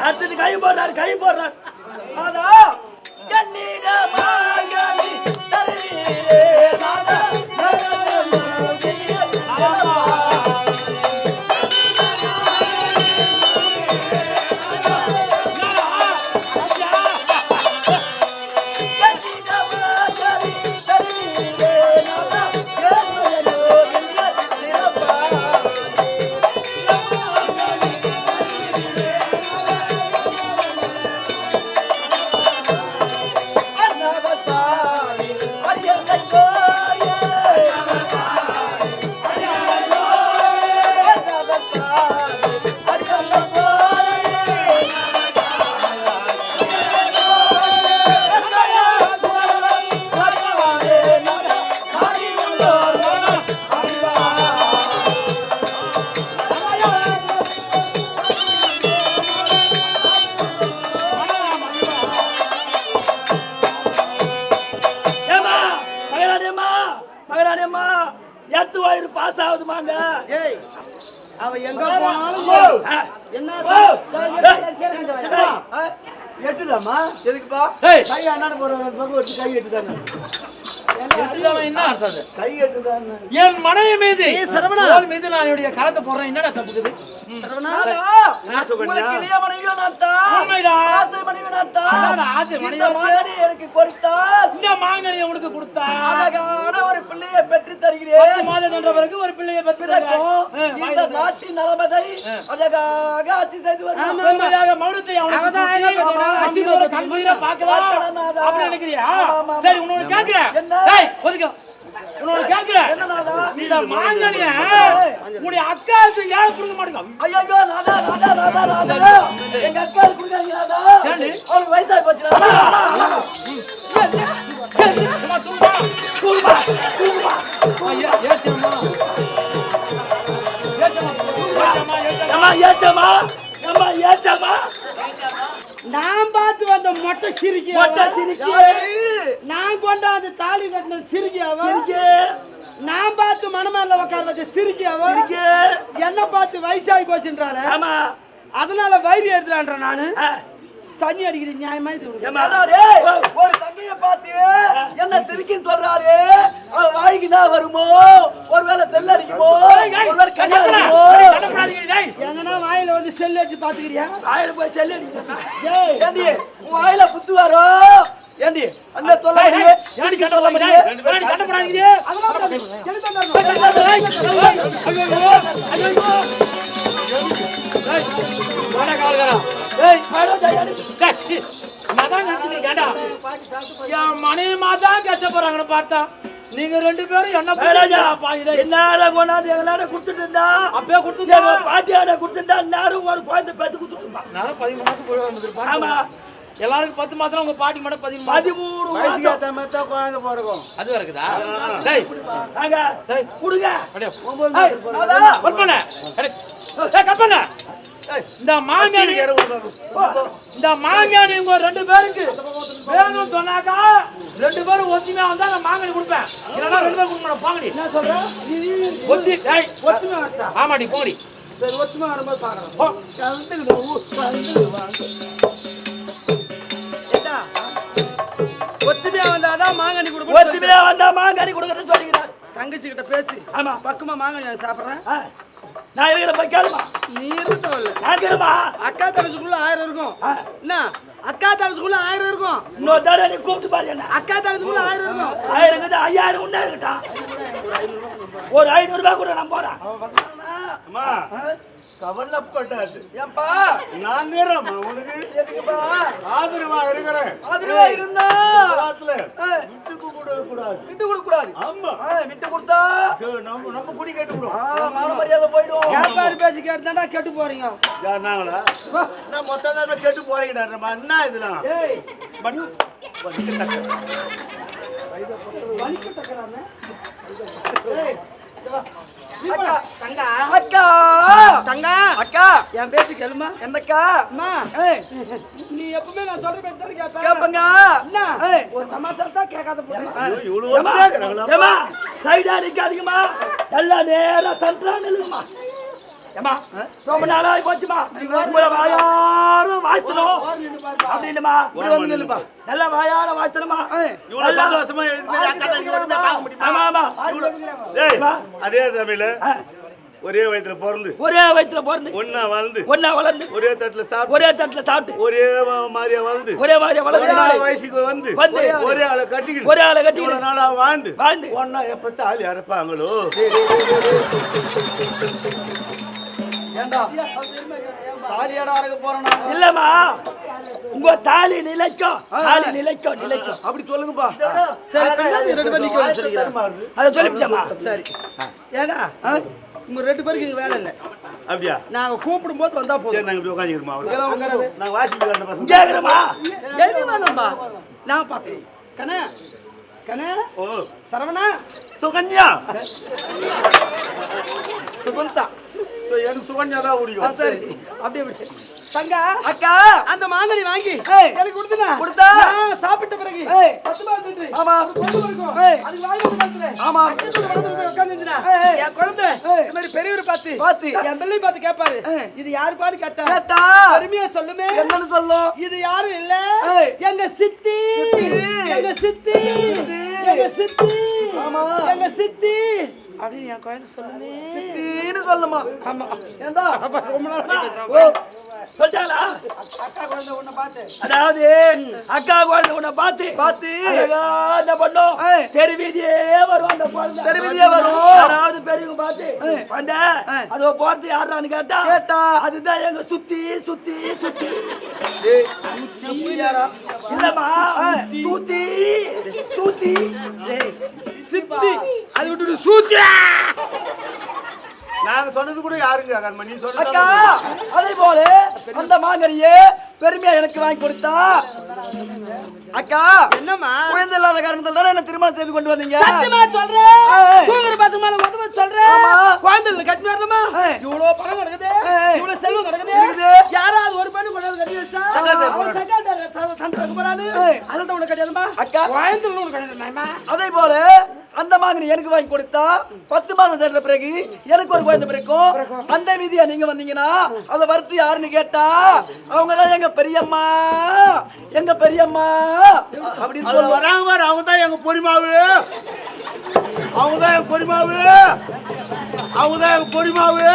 அடுத்தது கை போடுறாரு கை போடுறாரு. என்னிடமாகி எட்டுதாம்மா? எதுக்குப்பா? கை அண்ணாட போற வச்சு கை எட்டுதானே? என் மனைவி மீது ஏய், சரவணா. உன் மீது நான் என்னுடைய கரத்தை போடுறேன். என்னடா தப்புக்குது? எனக்கு கொடுத்தால் இந்த மாங்கனியை உனக்கு கொடுத்தா? அழகான ஒரு பிள்ளையை பெற்று தருகிறேன் மாதம் ஒரு பிள்ளையை பெற்று நாட்டின் நலமதை அழகாக ஆட்சி செய்து வருகிறோம் பெருமையாக மௌனத்தை அவனுக்கு கண்குளிர பார்க்கலாம். பார்க்கலாமாதா? அப்படி நினைக்கிறியா? ஆமா, ஆமா, ஆமா. சரி, உன்னோட கேட்கிறேன். என்ன? டேய், ஒதுக்கு. உன்னோட கேட்கிறேன். என்ன நாதா? இந்த மாங்கனிய உன்னுடைய அக்காவுக்கு ஏன் கொடுக்க மாட்டேங்க ஐயோ நாதா நாதா நாதா நாதா எங்க அக்கா கொடுக்காங்க? அவளுக்கு வயசாகி போச்சு நாதா சும்மா தூங்குமா? தூங்குமா? தூங்குமா? ஐயா, ஏச்சம்மா. ஏச்சம்மா, ஏசம்மா? அம்மா ஏசம்மா? நான் பார்த்து வந்த மொட்டை சிரிக்கி மொட்டை சிரிக்கி. நான் கொண்டாந்து தாலி கட்டின சிரிக்கி அவ சிரிக்கி. நான் பார்த்து மணமேல உட்கார வச்ச சிரிக்கி அவ சிரிக்கி. என்ன பார்த்து வயசாகி போச்சுன்றாளே ஆமா. அதனால வயிறு எடுத்துறான்ற நானு. தண்ணி அடிக்கிற நியாயமா இது ஒரு தங்கைய பார்த்து என்ன திருக்கின்னு சொல்றாரு அவ வாய்க்குனா வருமோ ஒருவேளை செல்ல அடிக்குமோ ஒருவேளை கண்ணா அடிக்குமோ. எங்கன்னா வாயில வந்து செல் அடிச்சு பாத்துக்கிறியா வாயில போய் செல்ல அடிக்கிறா ஏய் ஏண்டி உன் வாயில புத்து வரும் ஏண்டி அந்த தொல்லை ஏண்டி கண்ண தொல்லை? முடியே ஏன்டி கண்ண போடாதீங்க? அதெல்லாம். எனக்கு தான் தரணும். ஐயோ, ஐயோ. டேய், வாடா காலுகாரா. டேய், டேய், சீ, மனைவி மாதான் கஷ்டப்படுறாங்கன்னு பார்த்தா நீங்க ரெண்டு பேரும் என்ன என்னால கொண்டாந்து எங்களால கொடுத்துட்டு இருந்தா? அப்பயே கொடுத்துட்டா? எங்க பாட்டியாட கொடுத்துட்டா எல்லாரும் ஒரு குழந்தை பெத்து கொடுத்துட்டு இருப்பான் நேரம் பதிமூணு மாசம் போய் வந்துருப்பா ஆமா. எல்லாருக்கும் பத்து மாசம் உங்க பாட்டி மட்டும் பதிமூணு மாசம். பதிமூணு மாசம். குழந்தை பிறக்கும். அது இருக்குதா? டேய். நாங்க டேய். கொடுங்க. ஒன்பது ஏய், இந்த மாங்கானி இந்த மாங்கானி உங்க ரெண்டு பேருக்கு வேணும்னு சொன்னாக்கா ரெண்டு பேரும் ஒத்துமையா வந்தா நான் மாங்கானி கொடுப்பேன். இல்லைன்னா ரெண்டு பேரும் கொடுக்க மாட்டேன் போங்கடி. என்ன சொல்ற? நீ நீ ஒத்தி டேய் ஒத்துமை வரட்டா? ஆமாடி போங்கடி. சரி ஒத்துமை வரும்போது பாக்கலாம் போ. ஏண்டா? ஒத்துமையா வந்தாதான் மாங்கனி கொடுக்கணும் ஒத்துமையா வந்தா மாங்காடி கொடுக்கறேன்னு சொல்லிக்கிறார். தங்கச்சி கிட்ட பேசி ஆமா. பக்கமா மாங்கனி சாப்பிடுறேன். நான் இருக்கிற போய் கேளுமா. நீ இருக்கட்டும் இல்ல. நான் கேளுமா. அக்கா தங்கச்சிக்குள்ள ஆயிரம் இருக்கும். என்ன? அக்கா தங்கச்சிக்குள்ள ஆயிரம் இருக்கும். இன்னொரு தடவை நீ கூப்பிட்டு பாரு என்ன. அக்கா தங்கச்சிக்குள்ள ஆயிரம் இருக்கும். ஆயிரம் இருக்குது ஐயாயிரம் உண்டா இருக்கட்டா. ஒரு ஐநூறு ரூபாய் கூட நான் போறேன். அம்மா, கவலைப்படாது ஏன்பா? நான் உனக்கு எதுக்குப்பா? ஆதரவா இருக்கிறேன். ஆதரவா இருந்தா? காலத்துல ஆ, விட்டுக்கு கொடுக்க கூடாது விட்டு கொடுக்க கூடாது ஆமா விட்டு கொடுத்தா நம்ம நம்ம குடி கேட்டு விடும் ஆ, மான மரியாதை போயிடும் வியாபாரி பேசி கேட்டுதான்டா கெட்டு போறீங்க. யார் நாங்களா? நான் மொத்தம் தான் கெட்டு போறீங்கடா நம்ம என்ன இதெல்லாம். ஏய். பட் வலிக்க தக்க. வலிக்க தக்கறானே அக்கா. தங்கா. அக்கா. தங்கா. அக்கா. என் பேச்சு கேளுமா என்னக்கா? அம்மா. நீ எப்பவுமே நான் சொல்ற பேச்சு தானே கேட்ப? கேப்பங்க. என்ன ஏய். ஒரு சமாச்சாரம் தான் கேட்காத போட்டு இவ்வளவு வந்து கேக்குறாங்களா? ஏமா சைடா நிக்காதீங்கம்மா. எல்லாம் நேரா சென்ட்ரா நில்லுங்கம்மா. ஏமா ரொம்ப நாளா போச்சுமா உங்களை வாயாரும் வாழ்த்தணும் அப்படின்னுமா? இப்படி வந்து நில்லுப்பா. நல்லா வாயார வாழ்த்தணுமா? ஆமா ஆமா. டேய், அதே தமிழ்ல ஆ, ஒரே வயத்துல பிறந்து. ஒரே வயித்துல பிறந்து. ஒன்னா வளர்ந்து. ஒன்னா வளர்ந்து. ஒரே தட்டுல சாப்பிட்டு. ஒரே தட்டுல சாப்பிட்டு. ஒரே மாதிரியா வளர்ந்து. ஒரே மாதிரி ஒரே வளர்ந்து வயசுக்கு வந்து வந்து. ஒரே ஆளை கட்டிக்கிட்டு. ஒரே ஆளை இவ்வளவு நாளா வாழ்ந்து. வாழ்ந்து. ஒன்னா எப்ப தாலி அறுப்பாங்களோ ஏண்டா? தாலியாடா அறக்க நாம. இல்லம்மா. உங்க தாலி நிலைக்கும். தாலி நிலைக்கும் நிலைக்கும். அப்படி சொல்லுங்கப்பா. சரி பின்னாடி ரெண்டு பேரும் நிக்க வச்சிருக்கிறேன் அதை? சொல்லிச்சம்மா சரி. ஏடா உங்க ரெண்டு பேருக்கு இங்க வேலை இல்லை. அப்படியா? நாங்க கூப்பிடும் போது வந்தா போதும். சரி நாங்க இப்படி உட்காந்துக்கிறோமா இதெல்லாம் உட்காராது. நாங்க வாசிப்பு கண்ட பசங்க கேக்குறமா எழுதி வேணும்பா நான் பார்த்தேன் கண்ணே. கண்ணே. ஓ. சரவணா. சுகன்யா. சுகந்தா. எனக்கு சுகன்யா தான் பிடிக்கும் சரி அப்படியே விட்டு தங்கா அக்கா அந்த மாங்கனி வாங்கி ஏய். எனக்கு கொடுத்துனா கொடுத்தா? நான் சாப்பிட்ட பிறகு ஏய். பத்து தின்று. ஆமா. இருக்கும். ஏய். அது வாங்கி வந்து காட்டுறேன். ஆமா. ஏய். என் குழந்தை. இந்த மாதிரி பெரியவரை பார்த்து பார்த்து. என் பிள்ளை பார்த்து கேட்பாரு. இது யாரு பாரு கேட்டா கேட்டா பெருமையா சொல்லுமே என்னன்னு சொல்லும் இது யாரும் இல்ல. எங்க சித்தி. எங்க சித்தி. எங்க சித்தி ஆமா. எங்க சித்தி அப்படின்னு என் குழந்தை சொல்லுமே. சித்தின்னு சொல்லுமா. ஆமா. ஏண்டா? ரொம்ப நாள் பேசுறான் ஓ சொல்லிட்டாளா? அக்கா குழந்தை உன்னை பார்த்து. அதாவது அக்கா குழந்தை உன்னை பார்த்து பார்த்து. என்ன பண்ணும் ஏய். தெரு வீதியே வரும் அந்த குழந்தை தெரு வீதியே வரும். யாராவது பெரியவங்க பார்த்து வந்த. அதோ போறது யாரான்னு கேட்டா கேட்டா. அதுதான் எங்க சுத்தி சுத்தி சுத்தி. இல்லம்மா. சுத்தி. சுத்தி. சித்தி. அது விட்டு சூத்திரா நாங்க சொன்னது கூட யாருங்க கேட்காதம்மா. நீ சொன்னது அக்கா அதே போல அந்த மாங்கனியே பெருமையா எனக்கு வாங்கி கொடுத்தா அக்கா என்னம்மா குழந்தை இல்லாத காரணத்தால தானே என்ன திருமணம் செய்து கொண்டு வந்தீங்க சத்தியமா சொல்றேன். தூங்குற பசங்க மேல உதவ சொல்றேன் ஆமா. குழந்தைல கட்டி வரணுமா ஏய். இவ்வளவு பணம் கிடக்குது. இவ்வளவு செல்வம் கிடக்குது. யாராவது ஒரு பண்ணு கொண்டு வந்து கட்டி வச்சா அவன் சகாதேவ சந்திரக்கு போறாரு ஏய். அதில் உனக்கு கிடையாதுமா அக்கா. குழந்தைல உனக்கு கிடையாதுமா அதே போல அந்த மாங்கனி எனக்கு வாங்கி கொடுத்தா பத்து மாதம் சேர்ந்த பிறகு எனக்கு ஒரு குழந்தை பிறக்கும். அந்த வீதியா நீங்க வந்தீங்கன்னா அதை வறுத்து யாருன்னு கேட்டா அவங்க தான் எங்க பெரியம்மா எங்க பெரியம்மா. அப்படின்னு வராங்க பாரு அவங்க தான் எங்க பொறிமாவு. அவங்க தான் எங்க பொறிமாவு. அவங்க தான் எங்க பொறிமாவு.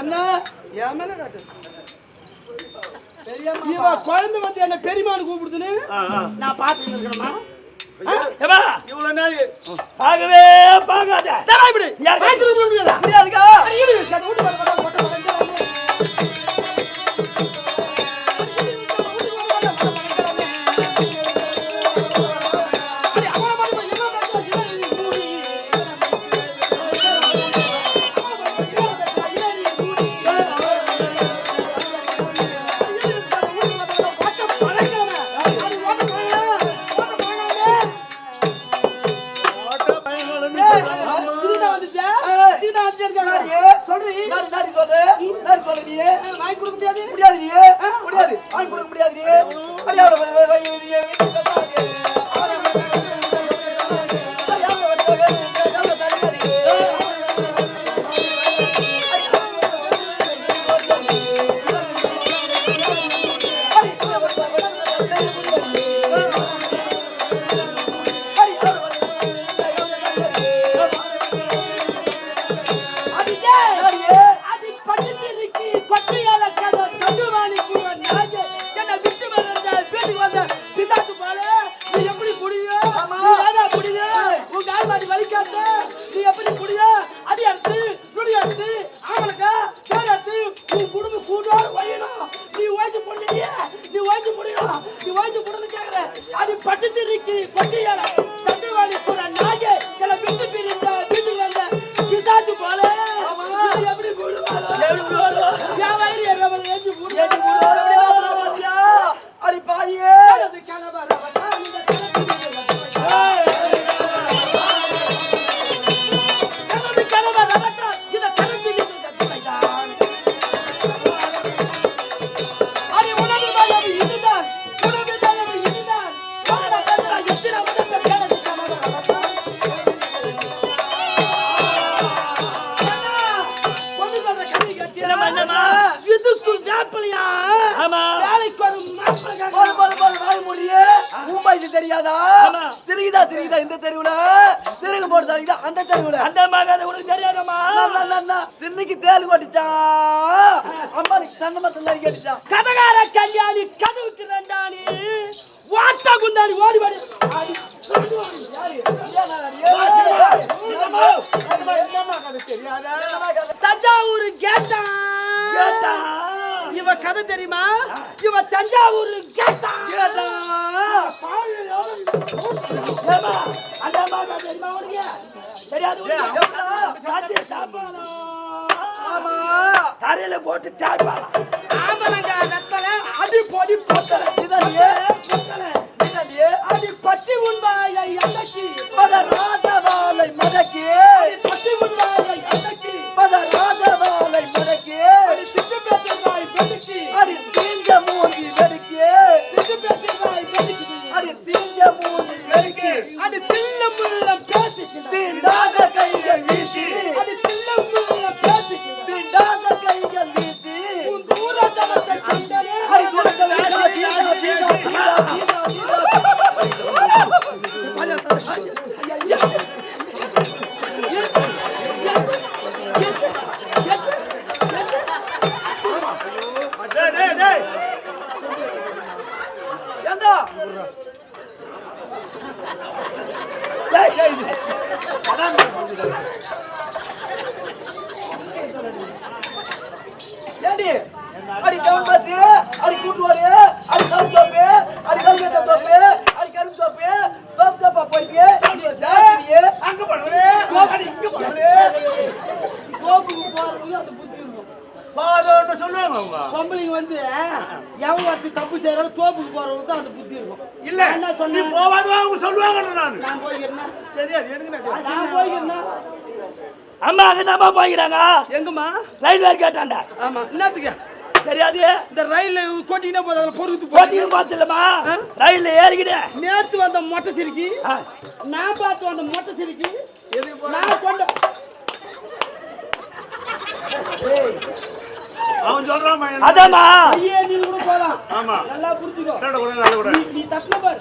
என்ன? என் மேல காட்டு. இவ குழந்தை வந்து என்ன பெரியமானு கூப்பிடுதுன்னு. நான் பார்த்துட்டு இருக்கணுமா பார்க்கவே பார்க்காத இப்படி. முடியாதுக்கா. வாங்கி கொடுக்க முடியாது முடியாது வாங்கி கொடுக்க முடியாது பட்டுச்சிரிக்கி சிறுகிதா சிறுகிதா இந்த தெருவுல? சிறுகு போட்டு தலிதா அந்த தெருவுல? அந்த மகன் உனக்கு தெரியாதம்மா. சின்னிக்கு தேல் கொட்டிச்சா? அம்மா தன்ன மட்டும் கேட்டுச்சா கதகார கல்யாணி கதவுக்கு ரெண்டாணி வாட்ட குந்தாணி ஓடி வாடி. தஞ்சாவூர் கேட்டா? கேட்டா. இவ கதை தெரியுமா? இவ தஞ்சாவூர் கேட்டா. ஏம்மா, அந்த மகன் தெரியுமா உனக்கு? தெரியாது? சாத்தி சாப்பாடு. ஆமா. தரையில போட்டு தேடுவாங்க ஆம்பளங்க ரத்தல அடி பொடி பொத்தல இதனியே பொத்தல இதனியே அடி பட்டி பத tem nada நீ போவாதவா அவங்க சொல்லுவாங்கன்னு நானு. தெரியாது எனக்கு அம்மா அங்கதாம்மா போய்க்கிறாங்க? எங்கம்மா? ரயில்வே கேட்டாண்டா ஆமா என்னத்துக்கு? தெரியாது. இந்த ரயில்ல கொட்டிக்கிட்டே போதும் அதில் பொறுத்து போட்டின்னு பார்த்துலமா ரயில்ல ஏறிக்கிட்டேன் நேத்து வந்த மொட்டை சிரிக்கி ஆ. நான் பார்த்து வந்த மொட்டை சிரிக்கி எதுக்கு போற? நான் கொண்ட அவன் சொல்றான் பையன். அதாம்மா. கையேந்தி கூட போலாம். ஆமா. நல்லா புரிஞ்சுக்கோ. நல்ல கூட நல்ல கூட நீ- தட்டுன பாரு.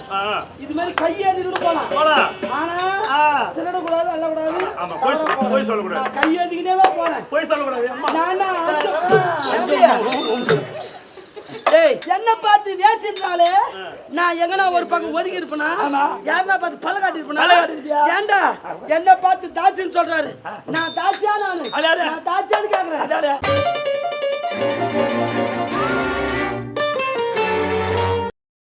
இது மாதிரி கையேந்தி கூட போலாம். போலாம். ஆனா ஆ. திருடக்கூடாது அள்ளக்கூடாது. ஆமா, போய் போய். சொல்லக்கூடாது. நான் கையேந்திக்கிட்டே தான் போறேன். போய் சொல்லக்கூடாது அம்மா. நானா டேய் என்ன பார்த்து வேசின்றாலே நான் எங்கனா ஒரு பக்கம் ஒதுங்கி இருப்பேனா? யாருன்னா பார்த்து காட்டிருப்பேனா பல்ல காட்டிருப்பியா? ஏன்டா என்ன பார்த்து தாசின்னு சொல்றாரு. நான் தாசியா நானு. நான் தாசியான்னு கேக்குறேன். Thank you.